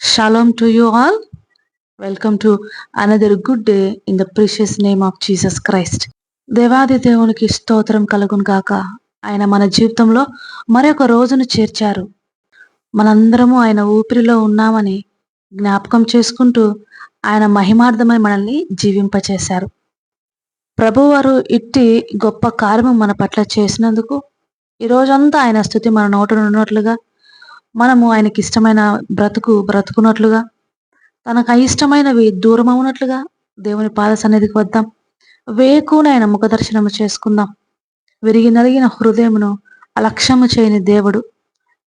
Shalom to you all. Welcome to another good day in the precious name of Jesus Christ. దేవాది దేవునికి స్తోత్రం కలుగును గాక ఆయన మన జీవితంలో మరొక రోజును చేర్చారు మనందరము ఆయన ఊపిరిలో ఉన్నామని జ్ఞాపకం చేసుకుంటూ ఆయన మహిమార్థమై మనల్ని జీవింపచేశారు ప్రభువారు ఇట్టి గొప్ప కార్యము మన పట్ల చేసినందుకు ఈ రోజంతా ఆయన స్థుతి మన నోట ఉన్నట్లుగా మనము ఆయనకి ఇష్టమైన బ్రతుకు బ్రతుకున్నట్లుగా తనకు అయిష్టమైనవి దూరం అవునట్లుగా దేవుని పాద సన్నిధికి వద్దాం. వేకుని ఆయన ముఖ దర్శనము చేసుకుందాం. విరిగి నలిగిన హృదయమును అలక్ష్యము చేయని దేవుడు.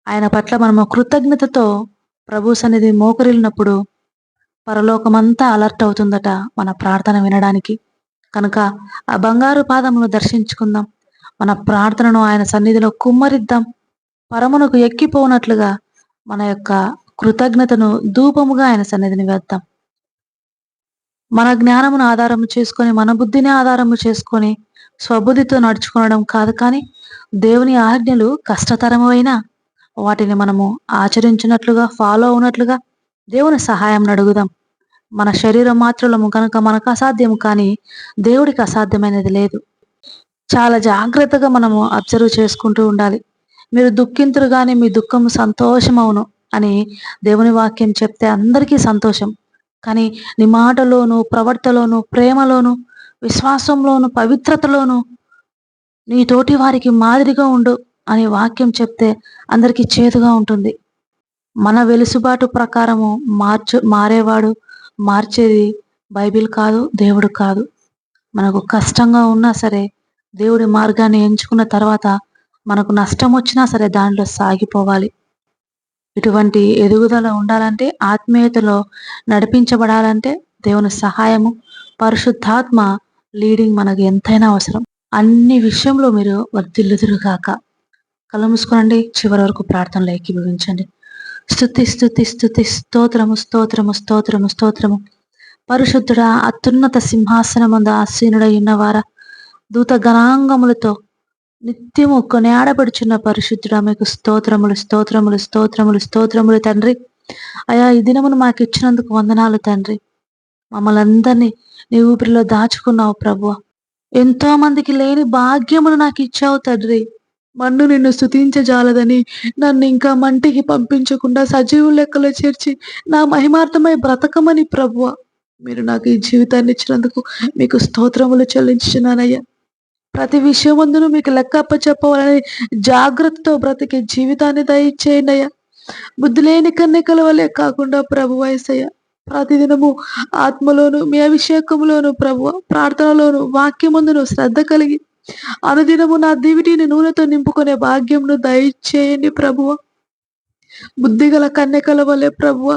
ఆయన పట్ల మనము కృతజ్ఞతతో ప్రభు సన్నిధి మోకరిల్లినప్పుడు పరలోకమంతా అలర్ట్ అవుతుందట మన ప్రార్థన వినడానికి. కనుక ఆ బంగారు పాదమును దర్శించుకుందాం. మన ప్రార్థనను ఆయన సన్నిధిలో కుమ్మరిద్దాం. పరమునకు ఎక్కిపోనట్లుగా మన యొక్క కృతజ్ఞతను ధూపముగా ఆయన సన్నిధిని వేద్దాం. మన జ్ఞానమును ఆధారము చేసుకొని మన బుద్ధిని ఆధారము చేసుకొని స్వబుద్ధితో నడుచుకోవడం కాదు కానీ దేవుని ఆజ్ఞలు కష్టతరమైనా వాటిని మనము ఆచరించినట్లుగా ఫాలో అవునట్లుగా దేవుని సహాయం అడుగుదాం. మన శరీరం మాత్రలము కనుక మనకు అసాధ్యం కానీ దేవుడికి అసాధ్యమైనది లేదు. చాలా జాగ్రత్తగా మనము అబ్జర్వ్ చేసుకుంటూ ఉండాలి. మీరు దుఃఖింతురు కానీ మీ దుఃఖం సంతోషమవును అని దేవుని వాక్యం చెప్తే అందరికీ సంతోషం. కానీ నీ మాటలోను ప్రవర్తలోను ప్రేమలోను విశ్వాసంలోను పవిత్రతలోను నీ తోటి వారికి మాదిరిగా ఉండు అనే వాక్యం చెప్తే అందరికీ చేదుగా ఉంటుంది. మన వెలుసుబాటు ప్రకారము మార్చు మారేవాడు మార్చేది బైబిల్ కాదు దేవుడు కాదు. మనకు కష్టంగా ఉన్నా సరే దేవుడి మార్గాన్ని ఎంచుకున్న తర్వాత మనకు నష్టం వచ్చినా సరే దానిలో సాగిపోవాలి. ఇటువంటి ఎదుగుదల ఉండాలంటే ఆత్మీయతలో నడిపించబడాలంటే దేవుని సహాయము పరిశుద్ధాత్మ లీడింగ్ మనకు ఎంతైనా అవసరం. అన్ని విషయంలో మీరు వర్ధిల్లుదురుగాక కళ్ళు మూసుకోనండి చివరి వరకు ప్రార్థనలు ఏకీభవించండి. స్థుతి స్థుతి స్థుతి స్తోత్రము స్తోత్రము స్తోత్రము స్తోత్రము. పరిశుద్ధుడ అత్యున్నత సింహాసనమందు ఆసీనుడై ఉన్నవారా దూత గణాంగములతో నిత్యము కొనియాడబడుచున్న పరిశుద్ధుడా మీకు స్తోత్రములు స్తోత్రములు స్తోత్రములు స్తోత్రములు తండ్రి. అయా ఈ దినమును మాకు ఇచ్చినందుకు వందనాలు తండ్రి. మమ్మల్ని అందరినీ నీ ఊపిరిలో దాచుకున్నావు ప్రభు ఎంతో మందికి లేని భాగ్యములు నాకు ఇచ్చావు తండ్రి. మన్ను నిన్ను స్థుతించజాలదని నన్ను ఇంకా మంటికి పంపించకుండా సజీవు లెక్కలో చేర్చి నా మహిమార్థమై బ్రతకమని ప్రభువ. మీరు నాకు ఈ జీవితాన్ని ఇచ్చినందుకు మీకు స్తోత్రములు చెల్లించున్నానయ్యా ప్రతి విషయమందును మీకు లెక్కప్ప చెప్పవాలని జాగ్రత్తతో బ్రతికే జీవితాన్ని దయచేయండి అయ్యా. బుద్ధి లేని కన్నికల వలె కాకుండా ప్రభు వయసయ్య. ప్రతిదినము ఆత్మలోను మీ అభిషేకములోను ప్రభు ప్రార్థనలోను వాక్యమందును శ్రద్ధ కలిగి అనుదినము నా దివిటిని నూనెతో నింపుకునే భాగ్యంను దయచేయండి ప్రభువ బుద్ధిగల కన్యకల వలె ప్రభువ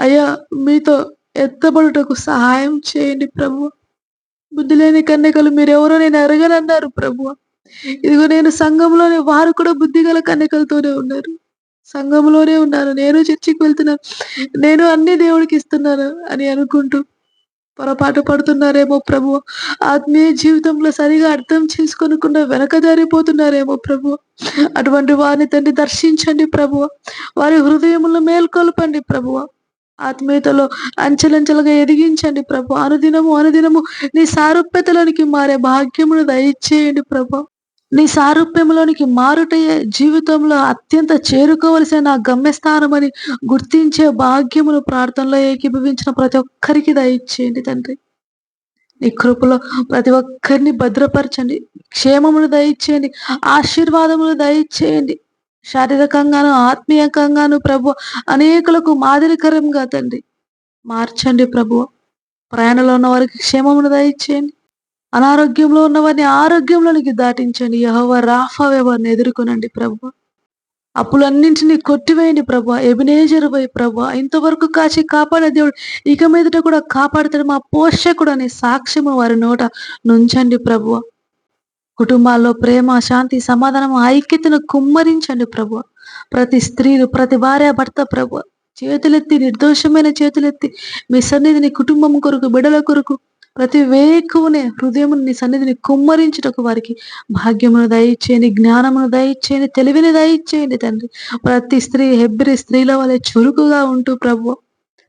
అయ్యా మీతో ఎత్తబడుటకు సహాయం చేయండి ప్రభువ బుద్ధి లేని కన్యకలు మీరెవరో నేను ఎరగనన్నారు ప్రభు ఇదిగో నేను సంఘంలోనే వారు కూడా బుద్ధిగల కన్యకలతోనే ఉన్నారు. సంఘంలోనే ఉన్నాను. నేను చర్చికి వెళ్తున్నాను నేను అన్ని దేవుడికి ఇస్తున్నాను అని అనుకుంటూ పొరపాటు పడుతున్నారేమో ప్రభు ఆత్మీయ జీవితంలో సరిగా అర్థం చేసుకొనకుండా వెనకదారిపోతున్నారేమో ప్రభు అటువంటి వారిని తండ్రి దర్శించండి ప్రభు వారి హృదయములను మేల్కొల్పండి ప్రభువ. ఆత్మీయతలో అంచెలంచెలుగా ఎదిగించండి ప్రభు. అనుదినము అనుదినము నీ సారూప్యతలోనికి మారే భాగ్యమును దయచేయండి ప్రభు. నీ సారూప్యంలోనికి మారుటయే జీవితంలో అత్యంత చేరుకోవలసిన గమ్యస్థానమని గుర్తించే భాగ్యమును ప్రార్థనలో ఏకీభవించిన ప్రతి ఒక్కరికి దయచేయండి తండ్రి. నీ కృపలో ప్రతి ఒక్కరిని భద్రపరచండి. క్షేమమును దయచేయండి. ఆశీర్వాదములు దయచేయండి. శారీరకంగాను ఆత్మీయకంగాను ప్రభు అనేకులకు మాదిరికరంగా తండ్రి. మార్చండి ప్రభు. ప్రయాణంలో ఉన్న వారికి క్షేమమును దయచేయండి. అనారోగ్యంలో ఉన్న వారిని ఆరోగ్యంలోనికి దాటించండి. యహోవ రాఫావే వారిని ఎదుర్కొనండి ప్రభు. అప్పులన్నింటినీ కొట్టివేయండి ప్రభు. ఎబినేజర్ పోయి ప్రభు ఇంతవరకు కాచి కాపాడే దేవుడు ఇక మీదట కూడా కాపాడుతాడు. మా పోషకుడు అనే సాక్ష్యము వారి నోట నుంచండి ప్రభు. కుటుంబాల్లో ప్రేమ శాంతి సమాధానం ఐక్యతను కుమ్మరించండి ప్రభు ప్రతి స్త్రీలు ప్రతి భార్య భర్త ప్రభు చేతులెత్తి నిర్దోషమైన చేతులెత్తి మీ సన్నిధిని కుటుంబం కొరకు బిడల కొరకు ప్రతి వేకువనే హృదయం నీ సన్నిధిని కుమ్మరించుటకు వారికి భాగ్యమును దయచేయండి జ్ఞానమును దయచేయండి తెలివిని దయచేయండి తండ్రి. ప్రతి స్త్రీ హెబ్బరి స్త్రీల వలె చురుకుగా ఉంటూ ప్రభు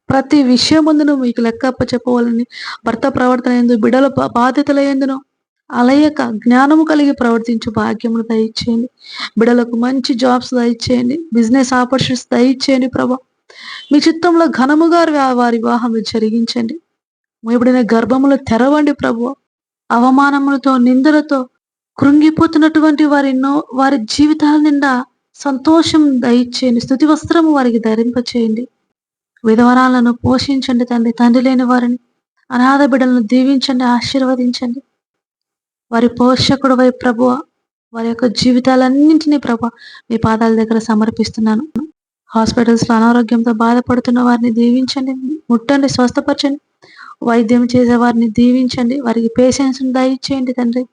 ప్రతి విషయమందును మీకు లెక్క చెప్పవాలని భర్త ప్రవర్తన ఎందు బిడల బాధ్యతల ఎందునో అలయక జ్ఞానము కలిగి ప్రవర్తించు భాగ్యమును దయచేయండి. బిడలకు మంచి జాబ్స్ దయచేయండి. బిజినెస్ ఆపర్చునిటీస్ దయచేయండి ప్రభా. మీ చిత్తంలో ఘనముగా వారి వివాహం జరిగించండి. మూయబడిన గర్భములు తెరవండి ప్రభు. అవమానములతో నిందలతో కృంగిపోతున్నటువంటి వారి నో వారి జీవితాల నిండా సంతోషం దయచేయండి. స్థుతి వస్త్రము వారికి ధరింపచేయండి. విధవరాలను పోషించండి తండ్రి. తండ్రి లేని వారిని అనాథ బిడ్డలను దీవించండి ఆశీర్వదించండి. వారి పోషకుడు వై ప్రభువ వారి యొక్క జీవితాలన్నింటినీ ప్రభు మీ పాదాల దగ్గర సమర్పిస్తున్నాను. హాస్పిటల్స్లో అనారోగ్యంతో బాధపడుతున్న వారిని దీవించండి ముట్టండి స్వస్థపరచండి. వైద్యం చేసే వారిని దీవించండి వారికి పేషెన్స్ దయచేయండి తండ్రి.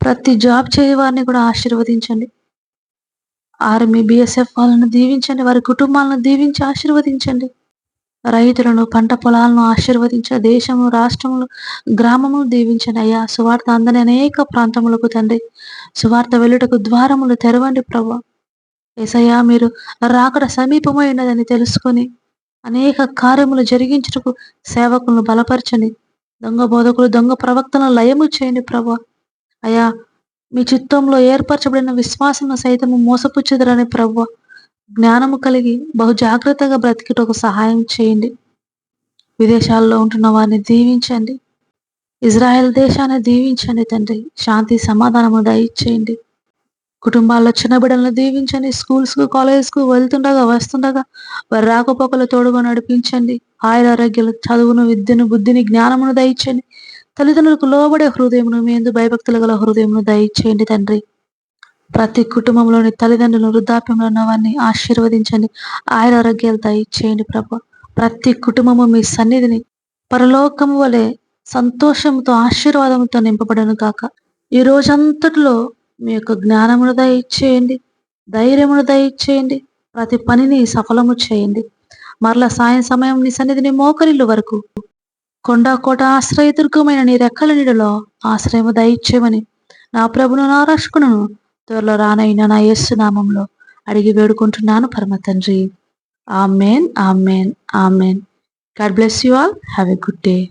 ప్రతి జాబ్ చేయ వారిని కూడా ఆశీర్వదించండి. ఆర్మీ బిఎస్ఎఫ్ వాళ్ళను దీవించండి వారి కుటుంబాలను దీవించి ఆశీర్వదించండి. రైతులను పంట పొలాలను ఆశీర్వదించ దేశము రాష్ట్రములు గ్రామములు దీవించిన అయ్యా. సువార్త అందని అనేక ప్రాంతములకు తండ్రి. సువార్త వెళ్ళుటకు ద్వారములు తెరవండి ప్రభా. ఏసయ్యా మీరు రాకడ సమీపమైనదని తెలుసుకొని అనేక కార్యములు జరిగించుటకు సేవకులను బలపరచండి. దొంగ బోధకులు దొంగ ప్రవక్తలను లయము చేయండి ప్రభా. అయ్యా మీ చిత్తంలో ఏర్పరచబడిన విశ్వాసము సైతము మోసపుచ్చుదరని ప్రభా. జ్ఞానము కలిగి బహు జాగ్రత్తగా బ్రతికిటకు సహాయం చేయండి. విదేశాల్లో ఉంటున్న వారిని దీవించండి. ఇజ్రాయెల్ దేశాన్ని దీవించండి తండ్రి. శాంతి సమాధానము దయచేయండి. కుటుంబాల్లో చిన్న బిడ్డలను దీవించండి. స్కూల్స్కు కాలేజెస్కు కు వెళ్తుండగా వస్తుండగా వారి రాకపోకలు తోడుగా నడిపించండి. ఆయుర ఆరోగ్యాలు చదువును విద్యను బుద్ధిని జ్ఞానమును దయచేయండి. తల్లిదండ్రులకు లోబడే హృదయమును మీ ఎందు భయభక్తులు గల హృదయమును దయచేయండి తండ్రి. ప్రతి కుటుంబంలోని తల్లిదండ్రులు వృద్ధాప్యంలో ఉన్న వారిని ఆశీర్వదించండి ఆయుర ఆరోగ్యాలు దయచేయండి ప్రభు. ప్రతి కుటుంబము మీ సన్నిధిని పరలోకము వలె సంతోషంతో ఆశీర్వాదంతో నింపబడను కాక ఈ రోజంతటిలో మీ యొక్క జ్ఞానమును దయచేయండి ధైర్యమును దయచేయండి ప్రతి పనిని సఫలము చేయండి. మరల సాయం సమయం నీ సన్నిధిని మోకరిల్లు వరకు కొండా కోట ఆశ్రయదుర్గమైన నీ రెక్కల నీడలో ఆశ్రయము దయచేయమని నా ప్రభును నా రక్షకును త్వరలో రానైనా నా యేసు నామంలో అడిగి వేడుకుంటున్నాను పరమ తండ్రి. Amen amen amen. God bless you all. Have a good day.